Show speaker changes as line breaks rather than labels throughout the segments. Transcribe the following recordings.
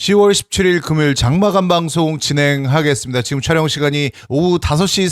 10월 17일 금요일 장마감 방송 진행하겠습니다. 지금 촬영 시간이 오후 5시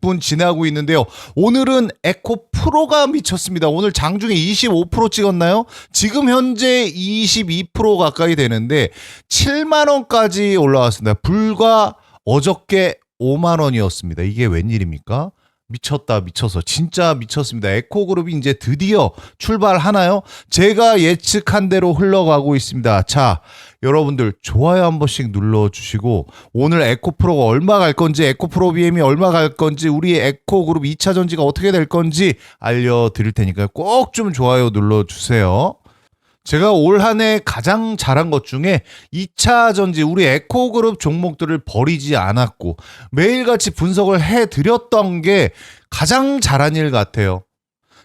36분 지나고 있는데요. 오늘은 에코 프로가 미쳤습니다. 오늘 장중에 25% 찍었나요? 지금 현재 22% 가까이 되는데 7만 원까지 올라왔습니다. 불과 어저께 5만 원이었습니다. 이게 웬일입니까? 미쳤다 미쳐서 진짜 미쳤습니다. 에코그룹이 이제 드디어 출발하나요? 제가 예측한 대로 흘러가고 있습니다. 자, 여러분들 좋아요 한 번씩 눌러주시고 오늘 에코프로가 얼마 갈 건지 에코프로 BM이 얼마 갈 건지 우리 에코그룹 2차 전지가 어떻게 될 건지 알려드릴 테니까요. 꼭좀 좋아요 눌러주세요. 제가 올 한 해 가장 잘한 것 중에 2차 전지 우리 에코그룹 종목들을 버리지 않았고 매일같이 분석을 해 드렸던 게 가장 잘한 일 같아요.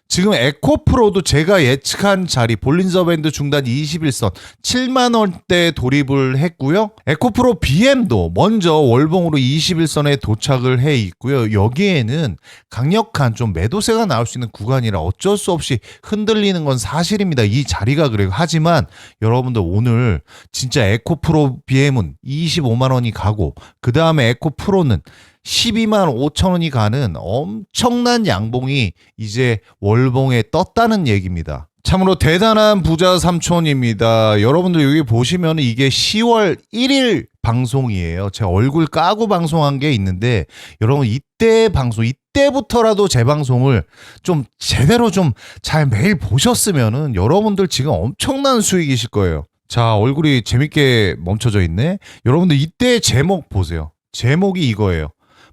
지금 에코프로도 제가 예측한 자리 볼린저 밴드 중단 21선 7만 원대 돌입을 했고요. 에코프로 BM도 먼저 월봉으로 21선에 도착을 해 있고요. 여기에는 강력한 좀 매도세가 나올 수 있는 구간이라 어쩔 수 없이 흔들리는 건 사실입니다. 이 자리가 그래요. 하지만 여러분들 오늘 진짜 에코프로 BM은 25만 원이 가고 그 다음에 에코프로는 12만 5천 원이 가는 엄청난 양봉이 이제 월봉에 떴다는 얘기입니다. 참으로 대단한 부자 삼촌입니다. 여러분들 여기 보시면 이게 10월 1일 방송이에요. 제 얼굴 까고 방송한 게 있는데 여러분 이때 방송 이때부터라도 제 방송을 좀 제대로 좀 잘 매일 보셨으면은 여러분들 지금 엄청난 수익이실 거예요. 자, 얼굴이 재밌게 멈춰져 있네. 여러분들 이때 제목 보세요. 제목이 이거예요.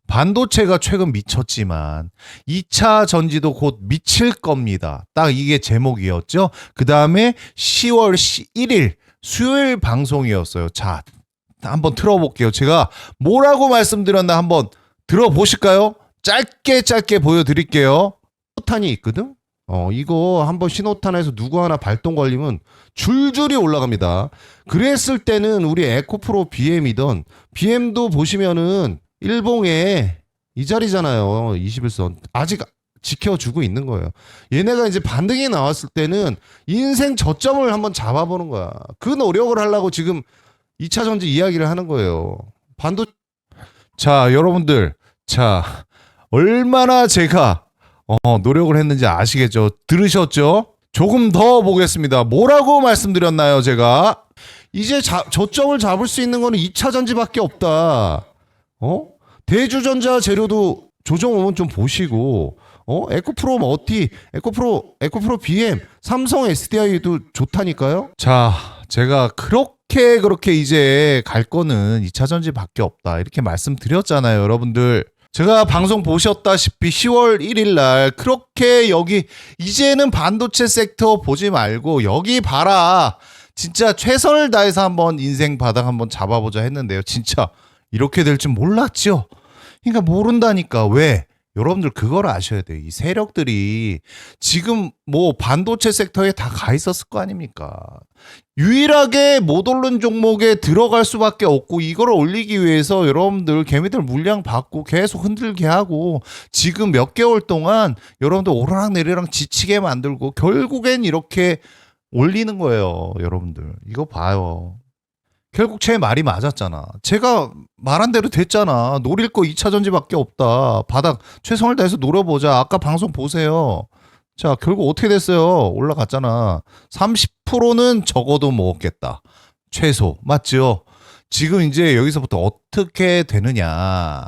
반도체가 최근 미쳤지만 2차 전지도 곧 미칠 겁니다. 딱 이게 제목이었죠. 그 다음에 10월 1일 수요일 방송이었어요. 자, 한번 틀어볼게요. 제가 뭐라고 말씀드렸나 한번 들어보실까요? 짧게 짧게 보여드릴게요. 신호탄이 있거든? 어, 이거 한번 신호탄에서 누구 하나 발동 걸리면 줄줄이 올라갑니다. 그랬을 때는 우리 에코프로 BM이던 BM도 보시면은 일봉에 이 자리잖아요. 21선. 아직 지켜주고 있는 거예요. 얘네가 이제 반등이 나왔을 때는 인생 저점을 한번 잡아보는 거야. 그 노력을 하려고 지금 2차 전지 이야기를 하는 거예요. 반도 자, 여러분들. 자, 얼마나 제가 어, 노력을 했는지 아시겠죠? 들으셨죠? 조금 더 보겠습니다. 뭐라고 말씀드렸나요, 제가? 이제 자, 저점을 잡을 수 있는 거는 2차 전지밖에 없다. 어? 대주전자 재료도 조정 오면 좀 보시고 어? 에코프로 머티, 에코프로, 에코프로 BM, 삼성 SDI도 좋다니까요. 자, 제가 그렇게 그렇게 이제 갈 거는 2차 전지밖에 없다. 이렇게 말씀드렸잖아요, 여러분들. 제가 방송 보셨다시피 10월 1일 날 그렇게 여기 이제는 반도체 섹터 보지 말고 여기 봐라. 진짜 최선을 다해서 한번 인생 바닥 한번 잡아보자 했는데요. 진짜 이렇게 될 줄 몰랐죠. 그러니까 모른다니까 왜? 여러분들 그걸 아셔야 돼요. 이 세력들이 지금 뭐 반도체 섹터에 다 가 있었을 거 아닙니까? 유일하게 못 오른 종목에 들어갈 수밖에 없고 이걸 올리기 위해서 여러분들 개미들 물량 받고 계속 흔들게 하고 지금 몇 개월 동안 여러분들 오르락 내리락 지치게 만들고 결국엔 이렇게 올리는 거예요, 여러분들. 이거 봐요. 결국 제 말이 맞았잖아. 제가 말한 대로 됐잖아. 노릴 거 2차 전지밖에 없다. 바닥 최선을 다해서 노려보자. 아까 방송 보세요. 자, 결국 어떻게 됐어요? 올라갔잖아. 30%는 적어도 먹었겠다. 최소. 맞죠? 지금 이제 여기서부터 어떻게 되느냐.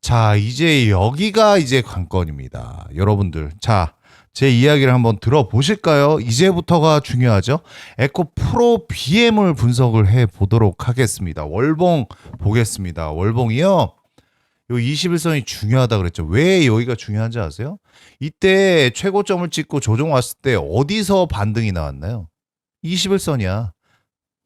자, 이제 여기가 이제 관건입니다. 여러분들. 자, 제 이야기를 한번 들어보실까요? 이제부터가 중요하죠. 에코 프로 BM을 분석을 해 보도록 하겠습니다. 월봉 보겠습니다. 월봉이요. 요 21선이 중요하다 그랬죠. 왜 여기가 중요한지 아세요? 이때 최고점을 찍고 조정 왔을 때 어디서 반등이 나왔나요? 21선이야.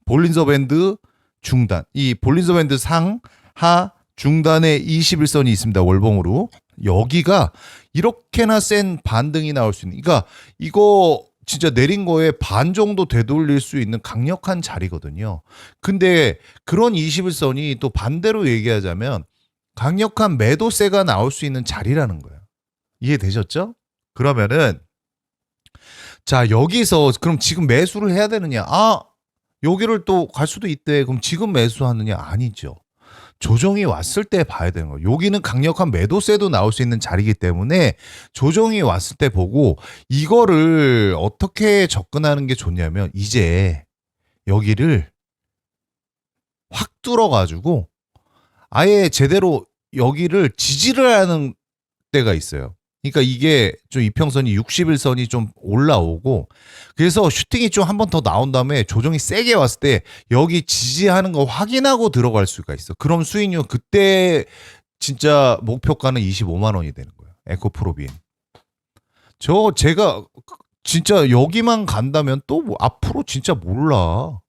볼린저 밴드 중단. 이 볼린저 밴드 상 하 중단에 21선이 있습니다. 월봉으로. 여기가 이렇게나 센 반등이 나올 수 있는. 그러니까 이거 진짜 내린 거에 반 정도 되돌릴 수 있는 강력한 자리거든요. 근데 그런 21선이 또 반대로 얘기하자면 강력한 매도세가 나올 수 있는 자리라는 거예요. 이해되셨죠? 그러면은 자, 여기서 그럼 지금 매수를 해야 되느냐? 아, 여기를 또 갈 수도 있대. 그럼 지금 매수하느냐? 아니죠. 조정이 왔을 때 봐야 되는 거예요. 여기는 강력한 매도세도 나올 수 있는 자리이기 때문에 조정이 왔을 때 보고 이거를 어떻게 접근하는 게 좋냐면 이제 여기를 확 뚫어가지고 아예 제대로 여기를 지지를 하는 때가 있어요. 그러니까 이게 좀 이평선이 60일선이 좀 올라오고 그래서 슈팅이 좀 한 번 더 나온 다음에 조정이 세게 왔을 때 여기 지지하는 거 확인하고 들어갈 수가 있어. 그럼 수익률 그때 진짜 목표가는 25만 원이 되는 거예요. 에코프로비엔. 저 제가 진짜 여기만 간다면 또 뭐 앞으로 진짜 몰라.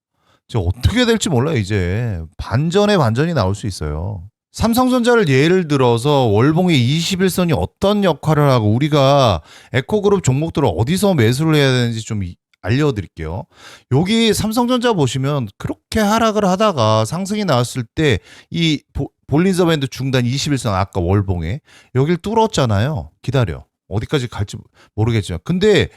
진짜 어떻게 될지 몰라 이제 반전에 반전이 나올 수 있어요. 삼성전자를 예를 들어서 월봉의 21선이 어떤 역할을 하고 우리가 에코그룹 종목들을 어디서 매수를 해야 되는지 좀 이- 알려드릴게요. 여기 삼성전자 보시면 그렇게 하락을 하다가 상승이 나왔을 때 이 볼린저 밴드 중단 21선 아까 월봉에 여길 뚫었잖아요. 기다려. 어디까지 갈지 모르겠지만. 근데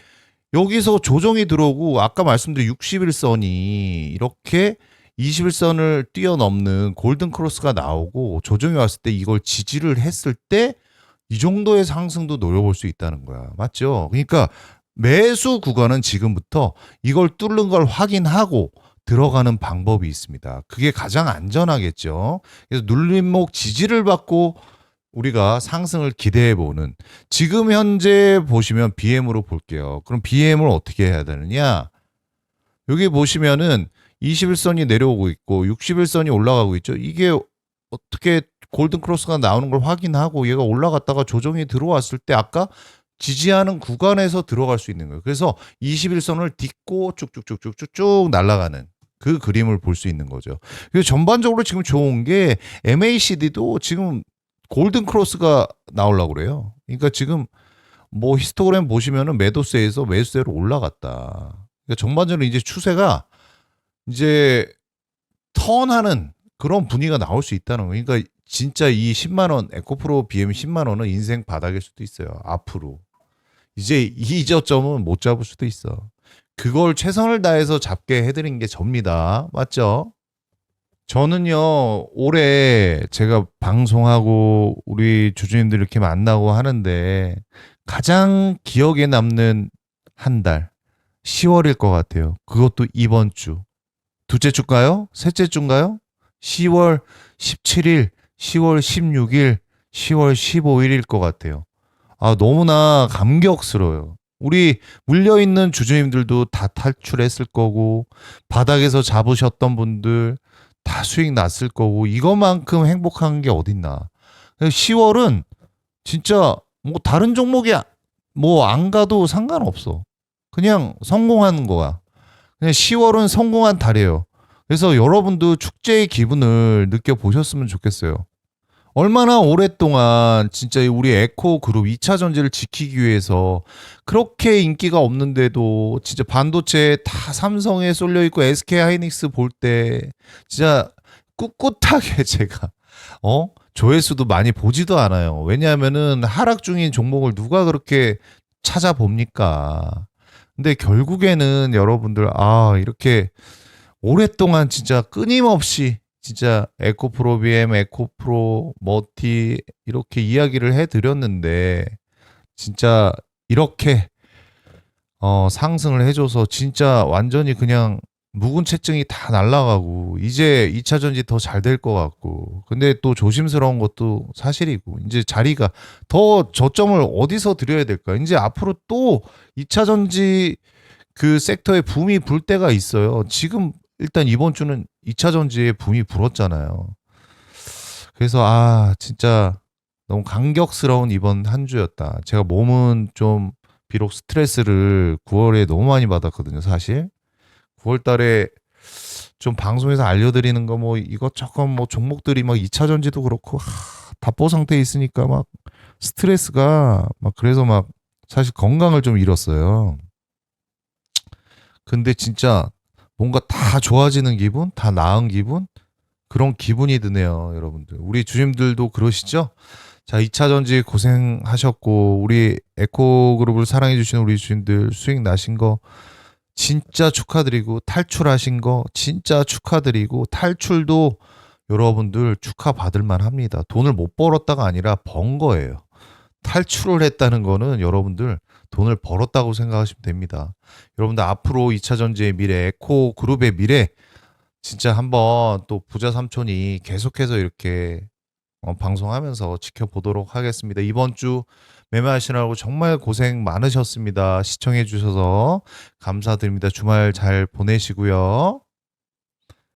여기서 조정이 들어오고 아까 말씀드린 61선이 이렇게 21선을 뛰어넘는 골든 크로스가 나오고 조정이 왔을 때 이걸 지지를 했을 때 이 정도의 상승도 노려볼 수 있다는 거야. 맞죠? 그러니까 매수 구간은 지금부터 이걸 뚫는 걸 확인하고 들어가는 방법이 있습니다. 그게 가장 안전하겠죠. 그래서 눌림목 지지를 받고 우리가 상승을 기대해 보는 지금 현재 보시면 BM으로 볼게요. 그럼 BM을 어떻게 해야 되느냐? 여기 보시면은 21선이 내려오고 있고 61선이 올라가고 있죠. 이게 어떻게 골든 크로스가 나오는 걸 확인하고 얘가 올라갔다가 조정이 들어왔을 때 아까 지지하는 구간에서 들어갈 수 있는 거예요. 그래서 21선을 딛고 쭉쭉쭉쭉쭉쭉 날아가는 그 그림을 볼 수 있는 거죠. 그래서 전반적으로 지금 좋은 게 MACD도 지금 골든 크로스가 나오려고 그래요. 그러니까 지금 뭐 히스토그램 보시면은 매도세에서 매수세로 올라갔다. 그러니까 전반적으로 이제 추세가 이제 턴하는 그런 분위기가 나올 수 있다는 거예요. 그러니까 진짜 이 10만 원 에코프로 BM 10만 원은 인생 바닥일 수도 있어요. 앞으로 이제 이 저점은 못 잡을 수도 있어. 그걸 최선을 다해서 잡게 해드린 게 접니다. 맞죠? 저는요 올해 제가 방송하고 우리 주주님들 이렇게 만나고 하는데 가장 기억에 남는 한 달 10월일 것 같아요. 그것도 이번 주 두째 주인가요? 셋째 주인가요? 10월 17일, 10월 16일, 10월 15일일 것 같아요. 아, 너무나 감격스러워요. 우리 물려있는 주주님들도 다 탈출했을 거고, 바닥에서 잡으셨던 분들 다 수익 났을 거고, 이것만큼 행복한 게 어딨나. 10월은 진짜 뭐 다른 종목이 뭐 안 가도 상관없어. 그냥 성공하는 거야. 그냥 10월은 성공한 달이에요. 그래서 여러분도 축제의 기분을 느껴보셨으면 좋겠어요. 얼마나 오랫동안 진짜 우리 에코 그룹 2차 전지를 지키기 위해서 그렇게 인기가 없는데도 진짜 반도체 다 삼성에 쏠려 있고 SK 하이닉스 볼 때 진짜 꿋꿋하게 제가 어 조회수도 많이 보지도 않아요. 왜냐하면은 하락 중인 종목을 누가 그렇게 찾아봅니까? 근데 결국에는 여러분들 아 이렇게 오랫동안 진짜 끊임없이 진짜 에코프로 BM, 에코프로 머티 이렇게 이야기를 해드렸는데 진짜 이렇게 어, 상승을 해줘서 진짜 완전히 그냥 묵은 채증이 다 날라가고 이제 2차 전지 더 잘 될 것 같고. 근데 또 조심스러운 것도 사실이고. 이제 자리가 더 저점을 어디서 드려야 될까? 이제 앞으로 또 2차 전지 그 섹터에 붐이 불 때가 있어요. 지금 일단 이번 주는 2차 전지에 붐이 불었잖아요. 그래서 아 진짜 너무 감격스러운 이번 한 주였다. 제가 몸은 좀 비록 스트레스를 9월에 너무 많이 받았거든요 사실 9월 달에 좀 방송에서 알려드리는 거 뭐 이것 저것 뭐 종목들이 막 2차 전지도 그렇고 하, 답보 상태에 있으니까 막 스트레스가 막 그래서 막 사실 건강을 좀 잃었어요. 근데 진짜 뭔가 다 좋아지는 기분, 다 나은 기분 그런 기분이 드네요, 여러분들. 우리 주님들도 그러시죠? 자, 2차 전지 고생하셨고 우리 에코 그룹을 사랑해 주시는 우리 주님들 수익 나신 거 진짜 축하드리고 탈출하신 거 진짜 축하드리고 탈출도 여러분들 축하받을 만 합니다. 돈을 못 벌었다가 아니라 번 거예요. 탈출을 했다는 거는 여러분들 돈을 벌었다고 생각하시면 됩니다. 여러분들 앞으로 2차 전지의 미래, 에코 그룹의 미래 진짜 한번 또 부자 삼촌이 계속해서 이렇게 어, 방송하면서 지켜보도록 하겠습니다. 이번 주 매매하시느라고 정말 고생 많으셨습니다. 시청해 주셔서 감사드립니다. 주말 잘 보내시고요.